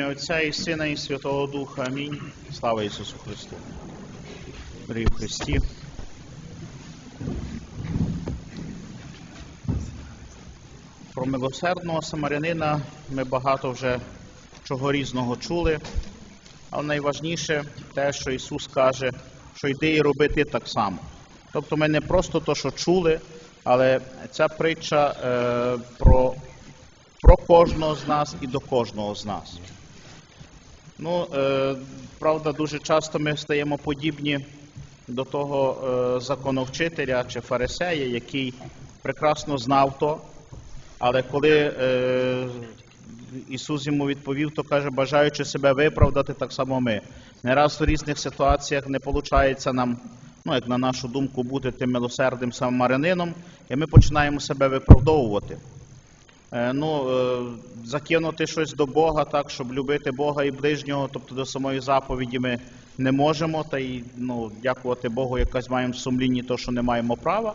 ім'я Отця і Сина, і Святого Духа. Амінь. Слава Ісусу Христу. Дорогі Христі. Про милосердного самарянина ми багато вже чого різного чули, але найважніше те, що Ісус каже, що йди і роби ти так само. Тобто ми не просто то, що чули, але ця притча е, про, про кожного з нас і до кожного з нас. Ну, е, правда, дуже часто ми стаємо подібні до того е, законовчителя чи фарисея, який прекрасно знав то, але коли е, Ісус йому відповів, то каже, бажаючи себе виправдати, так само ми. Не раз в різних ситуаціях не виходить нам, ну, як на нашу думку, бути тим милосердним самарянином, і ми починаємо себе виправдовувати. Е, ну, е, закинути щось до Бога, так, щоб любити Бога і ближнього, тобто до самої заповіді ми не можемо, та й ну, дякувати Богу, якось маємо в сумлінні, то, що не маємо права.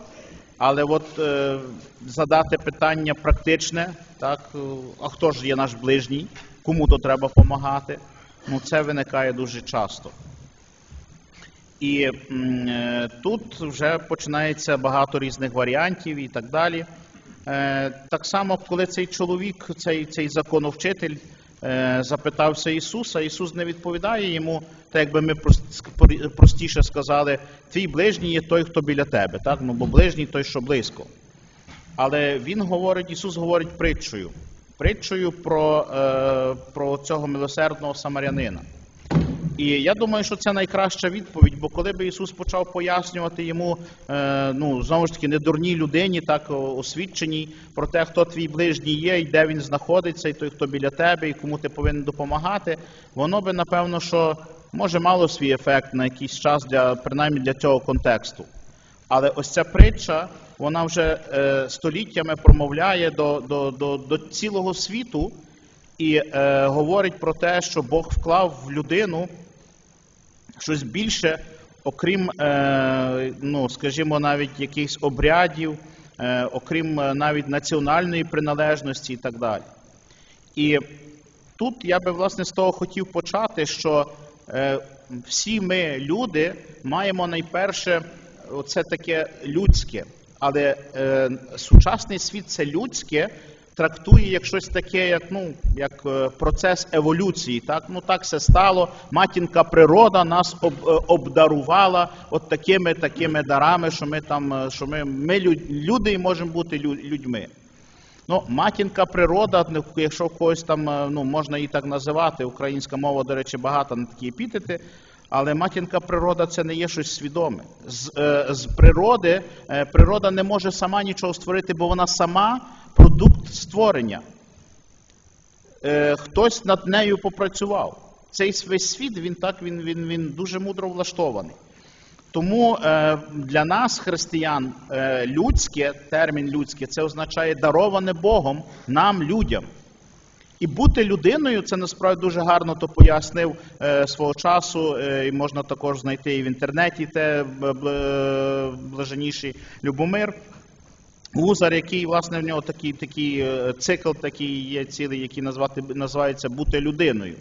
Але от е, задати питання практичне, так, е, а хто ж є наш ближній, кому то треба допомагати, ну це виникає дуже часто. І е, тут вже починається багато різних варіантів і так далі. Е, так само, коли цей чоловік, цей, цей законовчитель, е, запитався Ісуса, Ісус не відповідає йому, так якби ми простіше сказали, твій ближній є той, хто біля тебе, так? Ну, бо ближній той, що близько. Але Він говорить, Ісус говорить притчою, притчою про, е, про цього милосердного самарянина. І я думаю, що це найкраща відповідь, бо коли би Ісус почав пояснювати йому, е, ну знову ж таки, не дурній людині, так о- освідченій про те, хто твій ближній є, і де він знаходиться, і той, хто біля тебе, і кому ти повинен допомагати, воно би напевно, що може мало свій ефект на якийсь час для принаймні для цього контексту. Але ось ця притча, вона вже е, століттями промовляє до, до, до, до цілого світу і е, говорить про те, що Бог вклав в людину щось більше, окрім, е, ну, скажімо, навіть якихось обрядів, е, окрім е, навіть національної приналежності і так далі. І тут я би власне з того хотів почати, що всі ми, люди, маємо найперше оце таке людське, але е, сучасний світ це людське трактує як щось таке, як ну як е, процес еволюції. Так ну так все стало. Матінка природа нас об, е, обдарувала от такими такими дарами, що ми там, е, що ми, ми люди і можемо бути лю- людьми. Ну, матінка природа, ну, якщо когось там ну, можна її так називати, українська мова, до речі, багата на такі епітети, але матінка природа це не є щось свідоме. З, з природи природа не може сама нічого створити, бо вона сама продукт створення. Е, хтось над нею попрацював. Цей весь світ він так він, він, він дуже мудро влаштований. Тому е, для нас, християн, е, людське, термін людське, це означає дароване Богом нам, людям. І бути людиною, це насправді дуже гарно то пояснив е, свого часу, е, і можна також знайти і в інтернеті те б- б- блаженніший Любомир. Гузар, який, власне, в нього такий, такий е, цикл такий є цілий, який назвати, називається Бути людиною.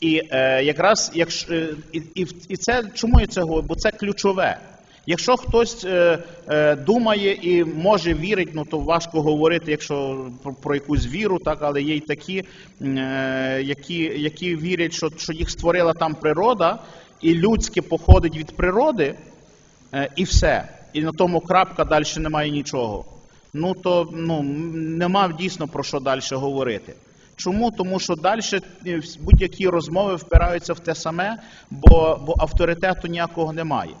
І е, якраз якщо е, і, і, і це чому я це говорю? Бо це ключове. Якщо хтось е, е, думає і може вірити, ну то важко говорити, якщо про, про якусь віру, так, але є й такі, е, які, які вірять, що, що їх створила там природа, і людське походить від природи, е, і все. І на тому крапка далі немає нічого. Ну то ну, нема дійсно про що далі говорити. Чому? Тому що далі будь-які розмови впираються в те саме, бо, бо авторитету ніякого немає.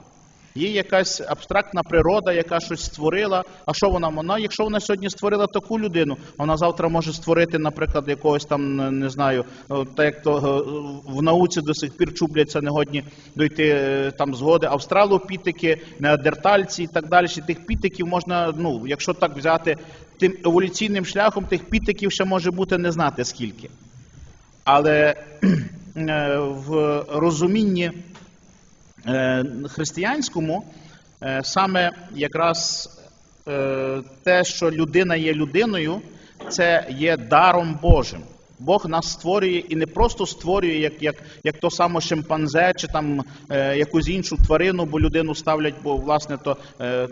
Є якась абстрактна природа, яка щось створила. А що вона? Вона, якщо вона сьогодні створила таку людину, вона завтра може створити, наприклад, якогось там, не- знаю, так як то е, в науці до сих пір чубляться негодні дойти е, там згоди. Австралопітики, неандертальці і так далі. Тих пітиків можна, ну, якщо так взяти тим еволюційним шляхом, тих пітиків ще може бути не знати скільки. Але е, в розумінні християнському е, саме якраз е, те, що людина є людиною, це є даром Божим. Бог нас створює і не просто створює, як, як, як то само шимпанзе чи там е, якусь іншу тварину, бо людину ставлять, бо власне то е, е,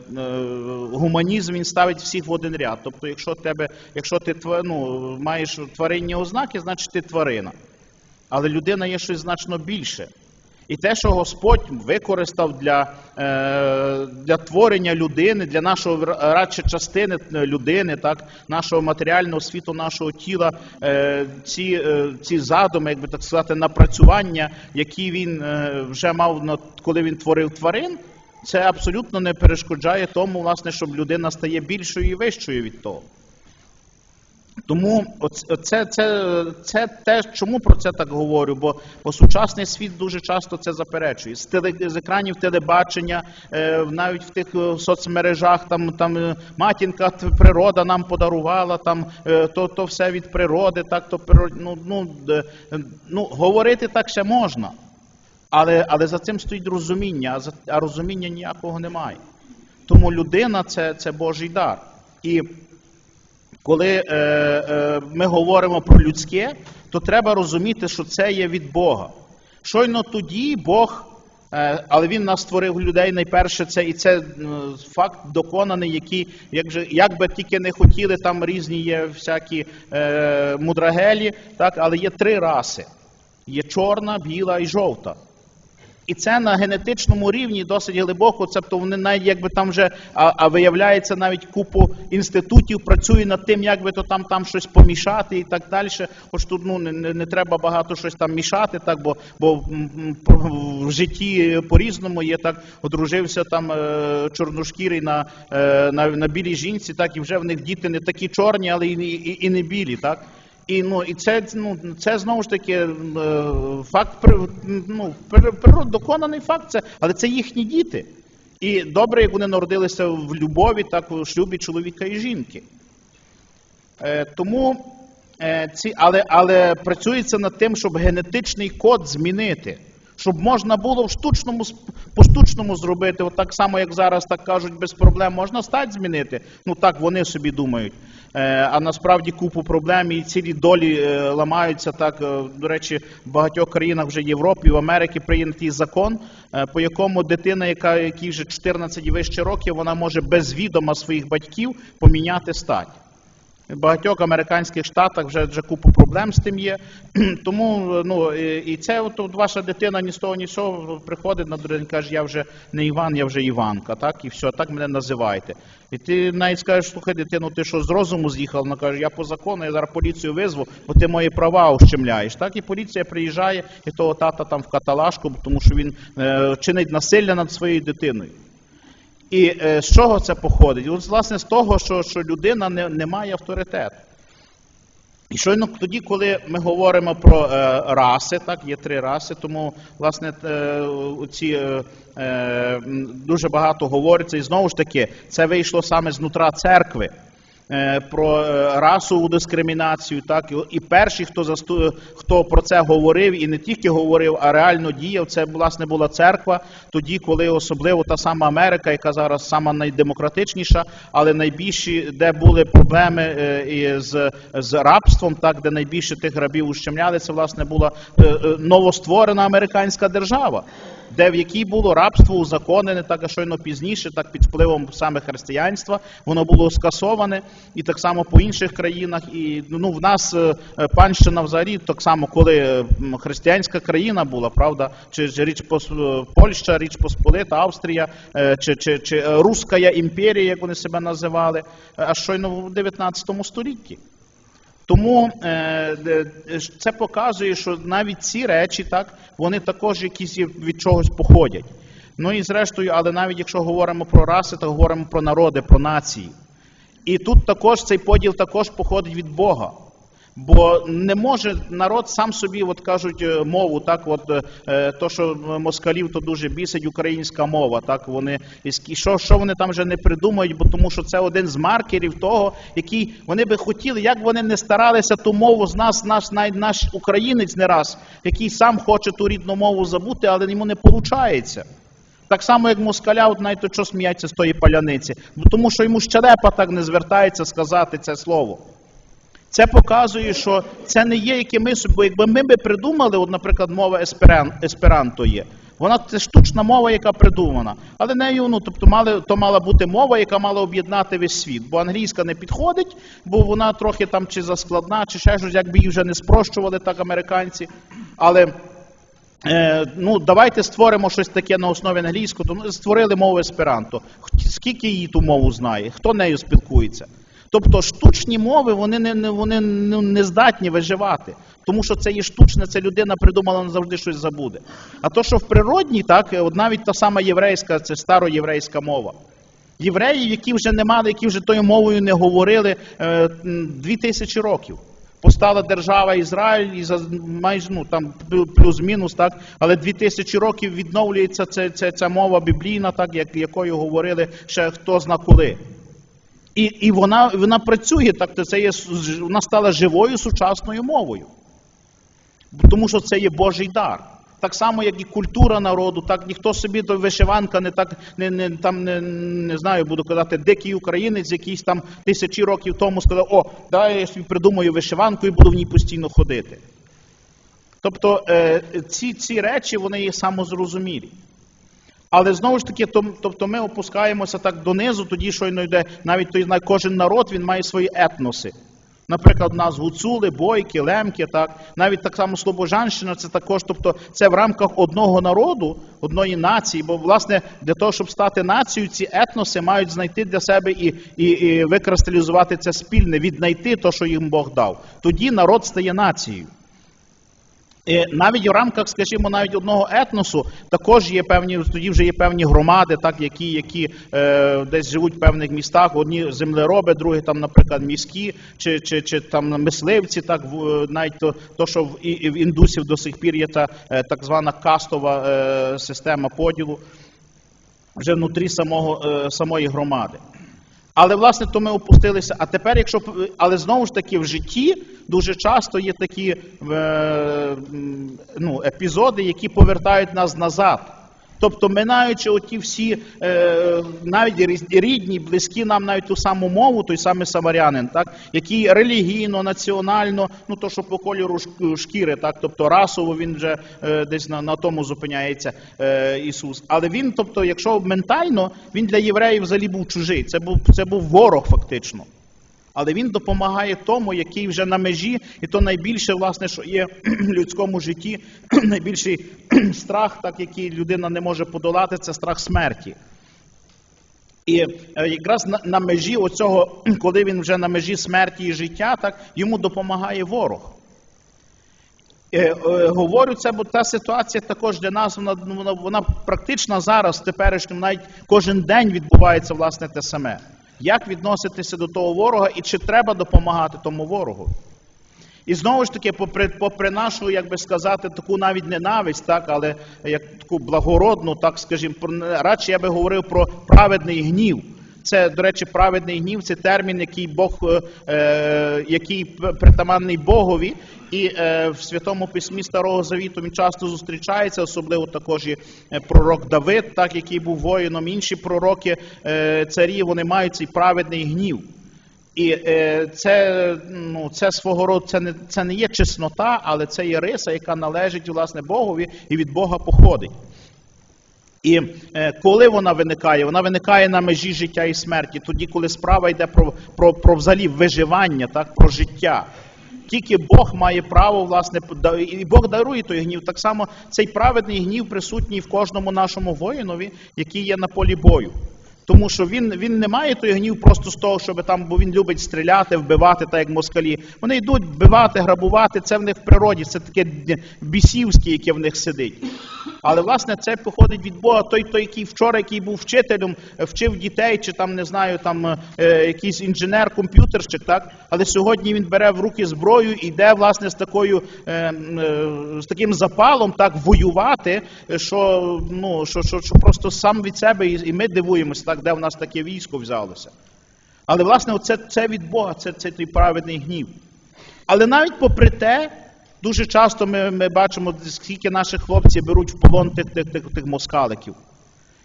гуманізм він ставить всіх в один ряд. Тобто, якщо тебе, якщо ти ну, маєш тваринні ознаки, значить ти тварина. Але людина є щось значно більше. І те, що Господь використав для, е, для творення людини, для нашого радше частини е, людини, так, нашого матеріального світу, нашого тіла, е, ці, ці задуми, як би так сказати, напрацювання, які він вже мав, коли він творив тварин, це абсолютно не перешкоджає тому, власне, щоб людина стає більшою і вищою від того. Тому це, це, це те, чому про це так говорю, бо, бо сучасний світ дуже часто це заперечує. З, теле, з екранів телебачення, е, навіть в тих е, соцмережах, там, там е, матінка природа нам подарувала, там, то, то все від природи, так, то, ну, ну, ну, говорити так ще можна. Але, але за цим стоїть розуміння, а, за, розуміння ніякого немає. Тому людина це, це Божий дар. І коли е, е, ми говоримо про людське, то треба розуміти, що це є від Бога. Щойно тоді Бог, е, але Він нас створив людей найперше, це і це е, факт доконаний, який, як, же, як би тільки не хотіли, там різні є всякі е, мудрагелі, так, але є три раси: є чорна, біла і жовта. І це на генетичному рівні досить глибоко. Тобто вони навіть якби там вже а, а виявляється навіть купу інститутів працює над тим, як би то там там щось помішати і так далі. Хоч тут ну не, не, треба багато щось там мішати, так бо бо в житті по-різному є так. Одружився там е, чорношкірий на, е, на, на білій жінці, так і вже в них діти не такі чорні, але і, і, і не білі, так. І ну і це ну це знову ж таки е, факт ну, доконаний факт. Це але це їхні діти. І добре, як вони народилися в любові, так у шлюбі чоловіка і жінки. Е, тому е, ці, але, але працюється над тим, щоб генетичний код змінити. Щоб можна було в штучному по штучному зробити, от так само, як зараз так кажуть, без проблем можна стать змінити. Ну так вони собі думають. Е, а насправді купу проблем і цілі долі е, ламаються. Так е, до речі, в багатьох країнах вже Європі, в Америці прийнятий закон, по якому дитина, яка якій вже 14 і вище років, вона може без відома своїх батьків поміняти стать. В багатьох американських штатах вже, вже купу проблем з тим є. Тому ну і це от ваша дитина ні з того, ні з цього приходить на день, каже, я вже не Іван, я вже Іванка, так і все, так мене називайте. І ти навіть скажеш, слухай, дитину, ти що з розуму з'їхав? Вона каже, я по закону, я зараз поліцію визву, бо ти мої права ущемляєш. Так і поліція приїжджає, і того тата там в каталажку, тому що він е, чинить насилля над своєю дитиною. І е, з чого це походить? От, власне, з того, що, що людина не, не має авторитету. І щойно тоді, коли ми говоримо про е, раси, так, є три раси, тому, власне, е, ці, е, е, дуже багато говориться, і знову ж таки, це вийшло саме з нутра церкви. Е, Про е, расову дискримінацію, так і- перші, хто засту... хто про це говорив, і не тільки говорив, а реально діяв, це власне була церква. Тоді, коли особливо та сама Америка, яка зараз сама найдемократичніша, але найбільші, де були проблеми е, з, з рабством, так де найбільше тих рабів ущемляли, це власне була новостворена американська держава. Де в якій було рабство узаконене, так а щойно пізніше, так під впливом саме християнства, воно було скасоване, і так само по інших країнах. І ну в нас е, е, панщина взагалі так само, коли е, християнська країна була, правда, чи річ Пос- Польща, Річ Посполита, Австрія, е, чи, чи, чи е, Руська імперія, як вони себе називали, е, аж щойно в 19 столітті. Тому е, ж це показує, що навіть ці речі, так, вони також якісь від чогось походять. Ну і зрештою, але навіть якщо говоримо про раси, то говоримо про народи, про нації. І тут також цей поділ також походить від Бога. Бо не може народ сам собі, от кажуть, е, мову, так, от е, е, то, що москалів то дуже бісить, українська мова, так вони і що, що вони там вже не придумають, бо тому що це один з маркерів того, який вони би хотіли, як вони не старалися ту мову з нас, наш навіть наш українець не раз, який сам хоче ту рідну мову забути, але йому не виходить. Так само, як москаля, от навіть що сміється з тої паляниці, бо тому що йому щелепа так не звертається сказати це слово. Це показує, що це не є якими собі, бо якби ми би придумали, от, наприклад, мова есперан, есперанто є. Вона це штучна мова, яка придумана. Але нею, ну, тобто, мали, то мала бути мова, яка мала об'єднати весь світ. Бо англійська не підходить, бо вона трохи там чи заскладна, чи ще щось, якби її вже не спрощували так американці. Але Е, ну, давайте створимо щось таке на основі англійського. То ми створили мову есперанто. Скільки її ту мову знає? Хто нею спілкується? Тобто штучні мови вони не, вони ну, не здатні виживати. Тому що це є штучне, це людина придумала, завжди щось забуде. А то, що в природній, так, от навіть та сама єврейська, це староєврейська мова. Євреїв, які вже не мали, які вже тою мовою не говорили е, дві тисячі років. Постала держава Ізраїль і за майже ну там плюс-мінус, так, але дві тисячі років відновлюється ця, ця, ця мова біблійна, так, як, якою говорили ще хто зна коли. І, і вона, вона працює, так, це є, вона стала живою сучасною мовою. Тому що це є Божий дар. Так само, як і культура народу, так ніхто собі до вишиванка не так не, не там не, не знаю, буду казати, дикий українець, якийсь там тисячі років тому сказав, о, дай я собі придумаю вишиванку і буду в ній постійно ходити. Тобто е, ці, ці речі вони є самозрозумілі. Але знову ж таки, тобто ми опускаємося так донизу, тоді щойно йде навіть той кожен народ він має свої етноси. Наприклад, у нас гуцули, бойки, лемки, так навіть так само Слобожанщина, це також, тобто це в рамках одного народу, одної нації. Бо власне для того, щоб стати нацією, ці етноси мають знайти для себе і, і, і викристалізувати це спільне, віднайти те, що їм Бог дав. Тоді народ стає нацією. І навіть в рамках, скажімо, навіть одного етносу також є певні, тоді вже є певні громади, так, які, які е, десь живуть в певних містах. Одні землероби, другі там, наприклад, міські, чи, чи, чи там мисливці, так в навіть то, то що в, і в індусів до сих пір є та е, так звана кастова е, система поділу вже внутрі самого, е, самої громади. Але власне то ми опустилися. А тепер, якщо але знову ж таки в житті дуже часто є такі е, ну, епізоди, які повертають нас назад. Тобто, минаючи оті всі, е, навіть рідні, близькі нам навіть ту саму мову, той самий самарянин, так, який релігійно, національно, ну то, що по кольору шкіри, так, тобто расово він вже е, десь на, на тому зупиняється е, Ісус. Але він, тобто, якщо ментально, він для євреїв взагалі був чужий. Це був, це був ворог фактично. Але він допомагає тому, який вже на межі, і то найбільше, власне, що є в людському житті, найбільший страх, так який людина не може подолати, це страх смерті. І е, якраз на, на межі оцього, коли він вже на межі смерті і життя, так йому допомагає ворог. Е, е, говорю це, бо та ситуація також для нас вона, вона, вона практично зараз, теперішньому, навіть кожен день відбувається власне те саме. Як відноситися до того ворога і чи треба допомагати тому ворогу? І знову ж таки, попри, попри нашу, як би сказати, таку навіть ненависть, так, але як таку благородну, так скажімо, радше я би говорив про праведний гнів. Це, до речі, праведний гнів це термін, який Бог, е, е, який притаманний Богові, і е, в Святому Письмі Старого Завіту він часто зустрічається, особливо також і пророк Давид, так, який був воїном. Інші пророки, царі, вони мають цей праведний гнів. І е, це, ну, це свого роду, це не, це не є чеснота, але це є риса, яка належить власне Богові і від Бога походить. І е, коли вона виникає? Вона виникає на межі життя і смерті, тоді, коли справа йде про, про, про взагалі виживання, так, про життя. Тільки Бог має право, власне, і Бог дарує той гнів. Так само цей праведний гнів присутній в кожному нашому воїнові, який є на полі бою. Тому що він, він не має той гнів просто з того, щоб там, бо він любить стріляти, вбивати, так як москалі. Вони йдуть вбивати, грабувати, це в них в природі, це таке бісівське, яке в них сидить. Але власне це походить від Бога. Той, той, який вчора, який був вчителем, вчив дітей, чи там не знаю, там е, якийсь інженер, комп'ютерщик, так. Але сьогодні він бере в руки зброю і йде власне з такою е, е, з таким запалом, так воювати, що ну що, що, що просто сам від себе, і, і ми дивуємося, так, де в нас таке військо взялося. Але власне, оце, це від Бога, це, це той праведний гнів. Але навіть попри те, дуже часто ми, ми бачимо, скільки наших хлопців беруть в полон тих, тих, тих, тих москаликів.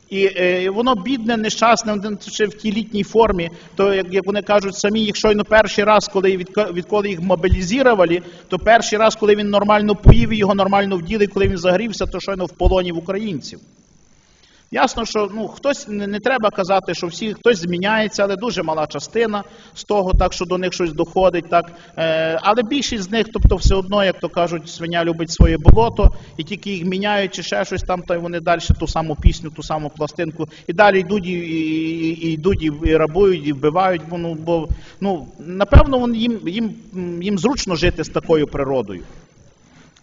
І е, воно бідне, нещасне, ще в тій літній формі. То як, як вони кажуть самі, їх щойно перший раз, коли відко- відколи їх мобілізували, то перший раз, коли він нормально поїв, і його нормально вділи, коли він загрівся, то щойно в полоні в українців. Ясно, що ну, хтось не, не треба казати, що всі хтось зміняється, але дуже мала частина з того, так що до них щось доходить. Так. Е, але більшість з них, тобто, все одно, як то кажуть, свиня любить своє болото, і тільки їх міняють чи ще щось там, то вони далі ту саму пісню, ту саму пластинку, і далі йдуть і, і, і йдуть і, рабують, і вбивають. Бо, ну, бо ну, напевно, вон їм, їм, їм зручно жити з такою природою.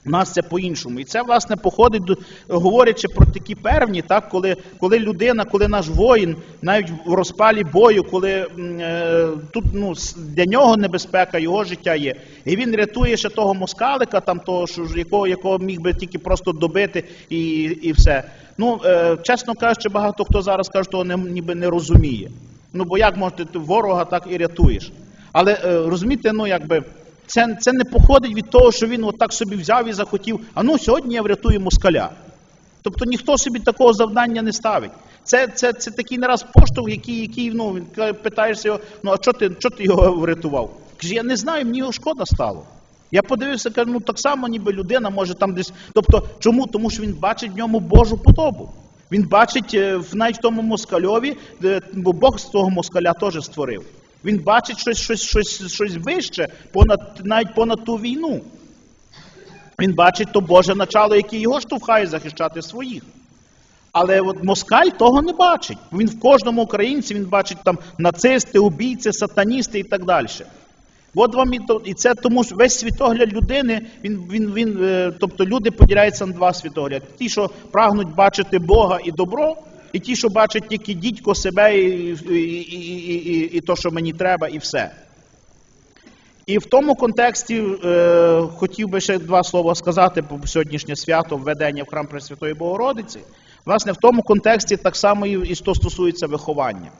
У нас це по-іншому. І це, власне, походить, до, говорячи про такі первні, так, коли, коли людина, коли наш воїн, навіть в розпалі бою, коли е, тут ну, для нього небезпека, його життя є, і він рятує ще того москалика, там, того, що, якого, якого міг би тільки просто добити і, і все. Ну, е, чесно кажучи, багато хто зараз каже, того не, ніби не розуміє. Ну, бо як можете ти ворога так і рятуєш? Але е, розумієте, ну якби. Це, це не походить від того, що він отак собі взяв і захотів, а ну сьогодні я врятую москаля. Тобто ніхто собі такого завдання не ставить. Це, це, це такий не раз поштовх, який, який ну, він питаєшся його, ну а чого ти, чого ти його врятував? Каже, я не знаю, мені його шкода стало. Я подивився, кажу, ну так само, ніби людина може там десь. Тобто, чому? Тому що він бачить в ньому Божу подобу. Він бачить е, навіть в тому москальові, бо Бог з того москаля теж створив. Він бачить щось, щось, щось, щось вище, понад, навіть понад ту війну. Він бачить то Боже начало, яке його штовхає захищати своїх. Але от москаль того не бачить. Він в кожному українці він бачить там нацисти, убійці, сатаністи і так далі. От вам і, то, і це тому що весь світогляд людини, він, він, він, е, тобто люди поділяються на два світогляди. Ті, що прагнуть бачити Бога і добро, і ті, що бачать тільки дідько себе і, і, і, і, і, то, що мені треба, і все. І в тому контексті е, хотів би ще два слова сказати про сьогоднішнє свято введення в храм Пресвятої Богородиці. Власне, в тому контексті так само і, що стосується виховання.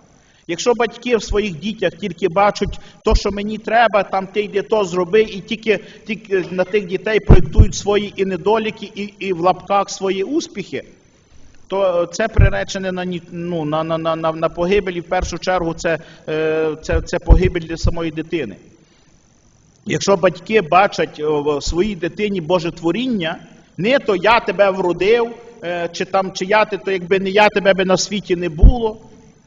Якщо батьки в своїх дітях тільки бачать то, що мені треба, там ти йди то зроби, і тільки, тільки на тих дітей проєктують свої і недоліки, і, і в лапках свої успіхи, то це приречене на, ну, на, на, на, на, погибель, і в першу чергу це, е, це, це погибель для самої дитини. Якщо батьки бачать в своїй дитині Боже творіння, не то я тебе вродив, е, чи там чи я ти, то якби не я тебе би на світі не було.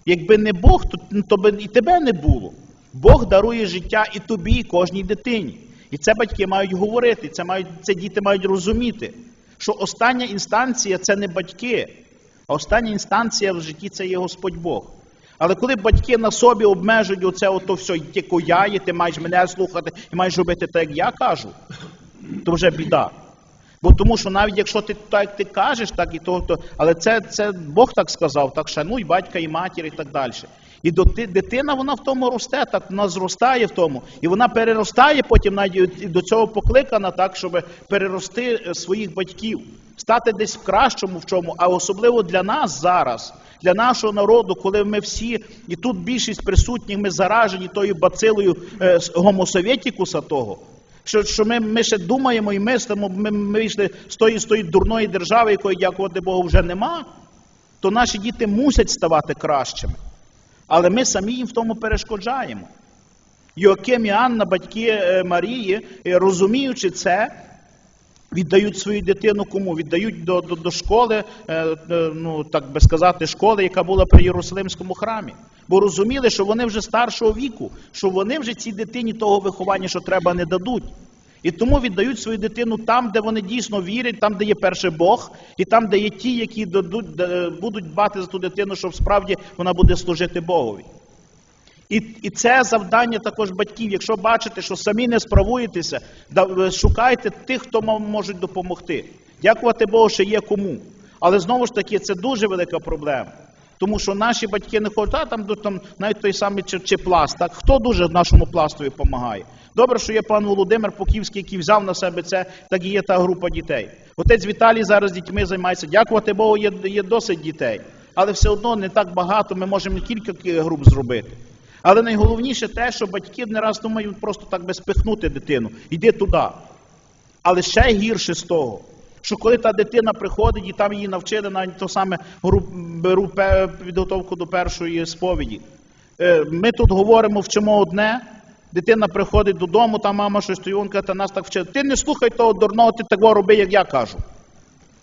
Якби не Бог, то, то би і тебе не було. Бог дарує життя і тобі, і кожній дитині. І це батьки мають говорити, це мають це діти мають розуміти, що остання інстанція це не батьки, а остання інстанція в житті це є Господь Бог. Але коли батьки на собі обмежують оце ото все, тільки я, і ти маєш мене слухати, і маєш робити так, як я кажу, то вже біда. Бо тому що навіть якщо ти так ти кажеш, так і то, то але це, це Бог так сказав, так шануй батька і матір і так далі. І дитина вона в тому росте, так вона зростає в тому, і вона переростає потім навіть до цього покликана, так, щоб перерости е, своїх батьків, стати десь в кращому в чому, а особливо для нас зараз, для нашого народу, коли ми всі, і тут більшість присутніх, ми заражені тою бацилою е, гомосовєтікуса того. Що, що ми, ми ще думаємо і мислимо, ми, ми вийшли з тої, з тої дурної держави, якої, дякувати Богу, вже нема, то наші діти мусять ставати кращими. Але ми самі їм в тому перешкоджаємо. Йоаким і Анна, батьки е, Марії, е, розуміючи це, віддають свою дитину кому? Віддають до, до, до школи, е, е, ну так би сказати, школи, яка була при Єрусалимському храмі. Бо розуміли, що вони вже старшого віку, що вони вже цій дитині того виховання, що треба, не дадуть. І тому віддають свою дитину там, де вони дійсно вірять, там, де є перший Бог, і там, де є ті, які дадуть, будуть дбати за ту дитину, щоб справді вона буде служити Богові. І, і це завдання також батьків. Якщо бачите, що самі не справуєтеся, да- шукайте тих, хто вам можуть допомогти. Дякувати Богу, що є кому. Але знову ж таки, це дуже велика проблема. Тому що наші батьки не хочуть, а там, там навіть той самий чи, чи пласт. Так? Хто дуже нашому пластові допомагає? Добре, що є пан Володимир Поківський, який взяв на себе це, так і є та група дітей. Отець Віталій зараз дітьми займається. Дякувати Богу, є, є досить дітей. Але все одно не так багато, ми можемо кілька груп зробити. Але найголовніше те, що батьки не раз думають просто так би спихнути дитину. Йди туди. Але ще гірше з того, Що коли та дитина приходить і там її навчили навіть то саме беру підготовку до першої сповіді. Е, Ми тут говоримо, вчимо одне. Дитина приходить додому, там мама щось стоїть, каже, «Та нас так вчили. Ти не слухай того дурного, ти того роби, як я кажу.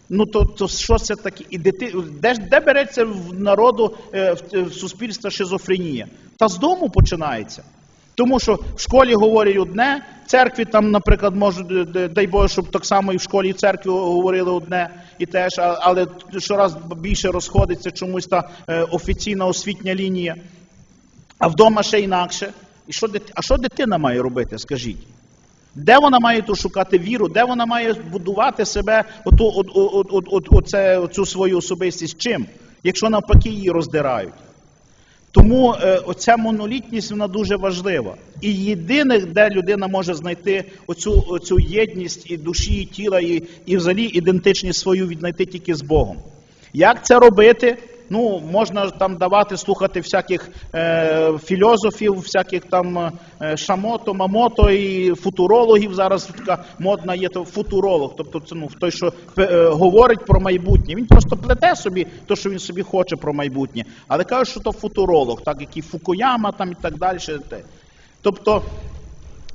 Ну то, то що це таке? І дити... де, де береться в народу е, в, суспільства шизофренія? Та з дому починається. Тому що в школі говорять одне, в церкві там, наприклад, можуть, дай Боже, щоб так само і в школі, і в церкві говорили одне і теж, але щораз більше розходиться чомусь та е, офіційна освітня лінія, а вдома ще інакше. І що, а що дитина має робити, скажіть? Де вона має ту шукати віру, де вона має будувати себе, оту, от, от, от, от, оце, оцю свою особистість чим, якщо навпаки її роздирають. Тому е, оця монолітність вона дуже важлива. І єдине, де людина може знайти оцю, оцю єдність і душі, і тіла, і, і взагалі ідентичність свою віднайти тільки з Богом. Як це робити? Ну, можна там давати, слухати всяких е, філософів, всяких там е, шамото, мамото і футурологів. Зараз така модна є то футуролог, тобто це ну, той, що е, говорить про майбутнє. Він просто плете собі те, що він собі хоче про майбутнє. Але кажуть, що то футуролог, так як і Фукуяма там і так далі. Тобто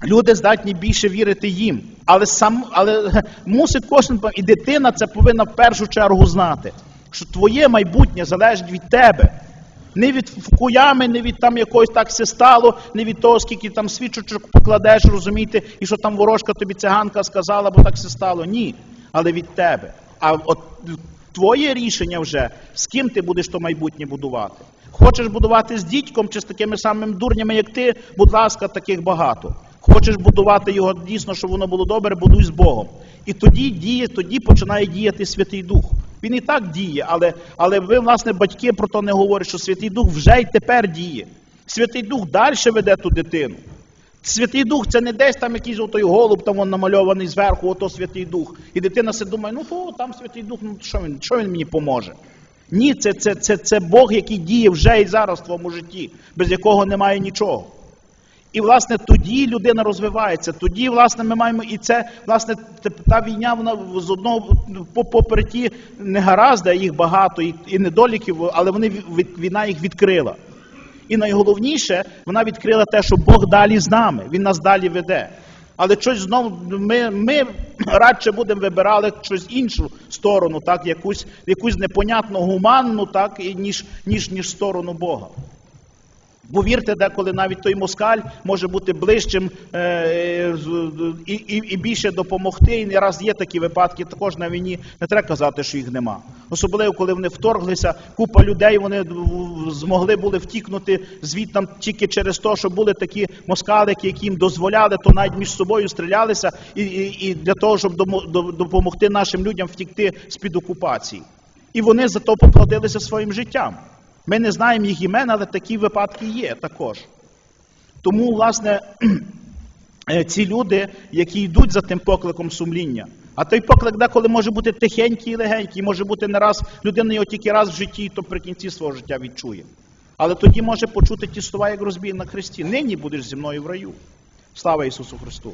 люди здатні більше вірити їм. Але сам, але мусить кожен і дитина це повинна в першу чергу знати, що твоє майбутнє залежить від тебе. Не від Фукуями, не від там якогось так все стало, не від того, скільки там свічочок покладеш, розумієте, і що там ворожка тобі циганка сказала, бо так все стало. Ні, але від тебе. А от твоє рішення вже, з ким ти будеш то майбутнє будувати. Хочеш будувати з дітьком чи з такими самими дурнями, як ти, будь ласка, таких багато. Хочеш будувати його дійсно, щоб воно було добре, будуй з Богом. І тоді діє, тоді починає діяти Святий Дух. Він і так діє, але, але ви, власне, батьки про то не говорять, що Святий Дух вже й тепер діє. Святий Дух далі веде ту дитину. Святий Дух це не десь там якийсь отой голуб, там он намальований зверху, ото Святий Дух. І дитина си думає, ну то там Святий Дух, ну що він, що він мені поможе? Ні, це, це, це, це Бог, який діє вже і зараз в твоєму житті, без якого немає нічого. І, власне, тоді людина розвивається. Тоді, власне, ми маємо і це, власне, та війня, вона з одного попри ті негаразди, їх багато, і, недоліків, але вони війна їх відкрила. І найголовніше, вона відкрила те, що Бог далі з нами, Він нас далі веде. Але щось знову ми, радше будемо вибирали щось іншу сторону, якусь, непонятну гуманну, так, ніж, ніж, ніж сторону Бога. Бо вірте, деколи навіть той москаль може бути ближчим е, і, більше допомогти. І не раз є такі випадки, також на війні не треба казати, що їх нема. Особливо, коли вони вторглися, купа людей вони змогли були втікнути звідти тільки через те, що були такі москалики, які їм дозволяли, то навіть між собою стрілялися, і, для того, щоб допомогти нашим людям втікти з-під окупації. І вони за то поплатилися своїм життям. Ми не знаємо їх імен, але такі випадки є також. Тому, власне, е, ці люди, які йдуть за тим покликом сумління, а той поклик деколи може бути тихенький і легенький, може бути не раз, людина його тільки раз в житті, то при кінці свого життя відчує. Але тоді може почути ті слова, як розбій на хресті. Нині будеш зі мною в раю. Слава Ісусу Христу!